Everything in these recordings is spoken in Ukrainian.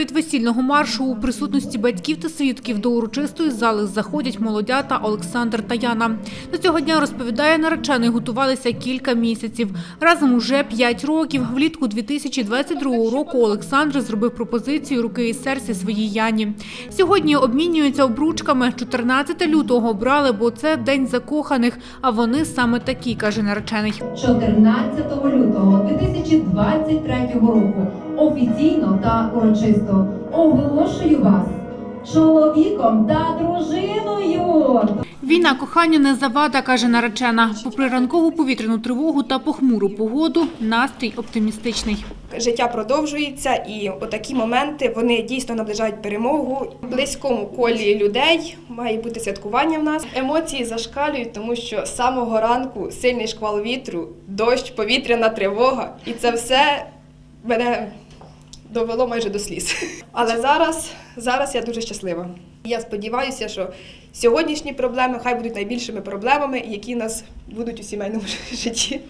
привід весільного маршу у присутності батьків та свідків до урочистої зали заходять молодята Олександр та Яна. До цього дня розповідає наречений, готувалися кілька місяців. Разом уже п'ять років. Влітку 2022 року Олександр зробив пропозицію руки і серця своїй Яні. Сьогодні обмінюються обручками. 14 лютого обрали, бо це день закоханих. А вони саме такі, каже наречений. 14 лютого 2023 року офіційно та урочисто оголошую вас чоловіком та дружиною. Війна коханню не завада, каже наречена. Попри ранкову повітряну тривогу та похмуру погоду, настрій оптимістичний. життя продовжується, і отакі моменти вони дійсно наближають перемогу. В близькому колі людей має бути святкування в нас. Емоції зашкалюють, тому що з самого ранку сильний шквал вітру, дощ, повітряна тривога, і це все мене довело майже до сліз. Але зараз, зараз я дуже щаслива. Я сподіваюся, що сьогоднішні проблеми хай будуть найбільшими проблемами, які нас будуть у сімейному житті.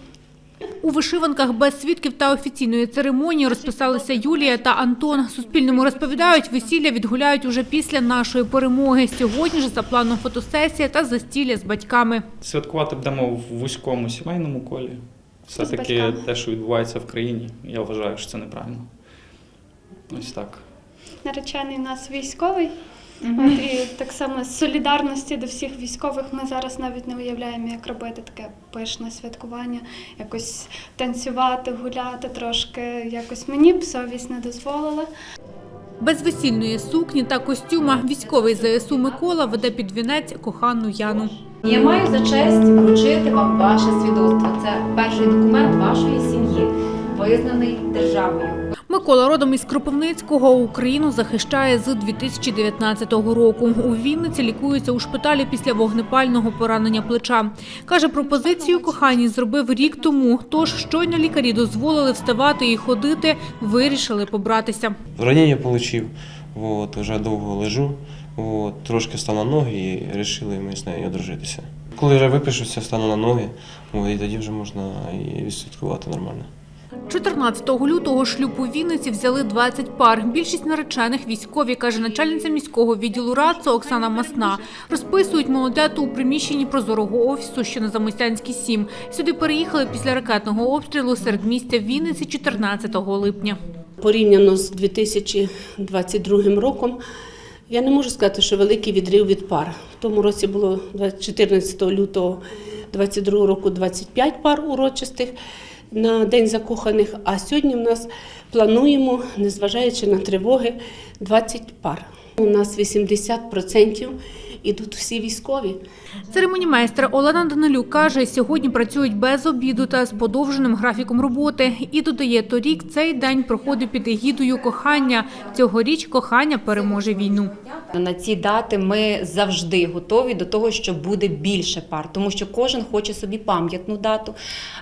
У вишиванках без свідків та офіційної церемонії розписалися Юлія та Антон. Суспільному розповідають, весілля відгуляють уже після нашої перемоги. Сьогодні ж за планом фотосесія та застілля з батьками. Святкувати будемо в вузькому сімейному колі. Все-таки те, що відбувається в країні, я вважаю, що це неправильно. Ось так. Наречений у нас військовий. От, і так само з солідарності до всіх військових ми зараз навіть не уявляємо, як робити таке пишне святкування, якось танцювати, гуляти трошки. Якось мені б совість не дозволила. Без весільної сукні та костюма військовий ЗСУ Микола веде під вінець кохану Яну. Я маю за честь вручити вам ваше свідоцтво. Це перший документ вашої сім'ї, визнаний державою. Микола родом із Кропивницького Україну захищає з 2019 року. У Вінниці лікується у шпиталі після вогнепального поранення плеча. Каже, пропозицію коханій зробив рік тому. Тож щойно лікарі дозволили вставати і ходити, вирішили побратися. Ранення отримав, вот, вже довго лежу, вот, трошки став на ноги і вирішили ми з нею одружитися. Коли вже випишуся, стану на ноги, от, і тоді вже можна і відсвяткувати нормально. 14 лютого шлюб у Вінниці взяли 20 пар. Більшість наречених військові, каже начальниця міського відділу РАЦО Оксана Масна. Розписують молодяту у приміщенні прозорого офісу, що на Замостянській 7. Сюди переїхали після ракетного обстрілу серед містя Вінниці 14 липня. порівняно з 2022 роком, я не можу сказати, що великий відрив від пар. В тому році було 14 лютого 2022 року 25 пар урочистих на День закоханих, а сьогодні в нас плануємо, незважаючи на тривоги, 20 пар. У нас 80% ідуть всі військові. Церемонімейстер Олена Данилюк каже, сьогодні працюють без обіду та з подовженим графіком роботи. І додає, торік цей день проходив під егідою кохання. Цьогоріч кохання переможе війну. На ці дати ми завжди готові до того, що буде більше пар, тому що кожен хоче собі пам'ятну дату.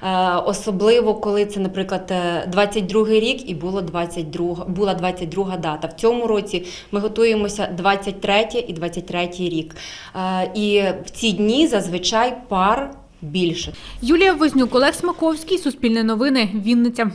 Е, Особливо, коли це, наприклад, е, 22-й рік і було 22, була 22 дата. В цьому році ми готуємося 23 і 23 рік. Е, І в ці дні зазвичай пар більше. Юлія Вознюк, Олег Смаковський, Суспільне новини, Вінниця.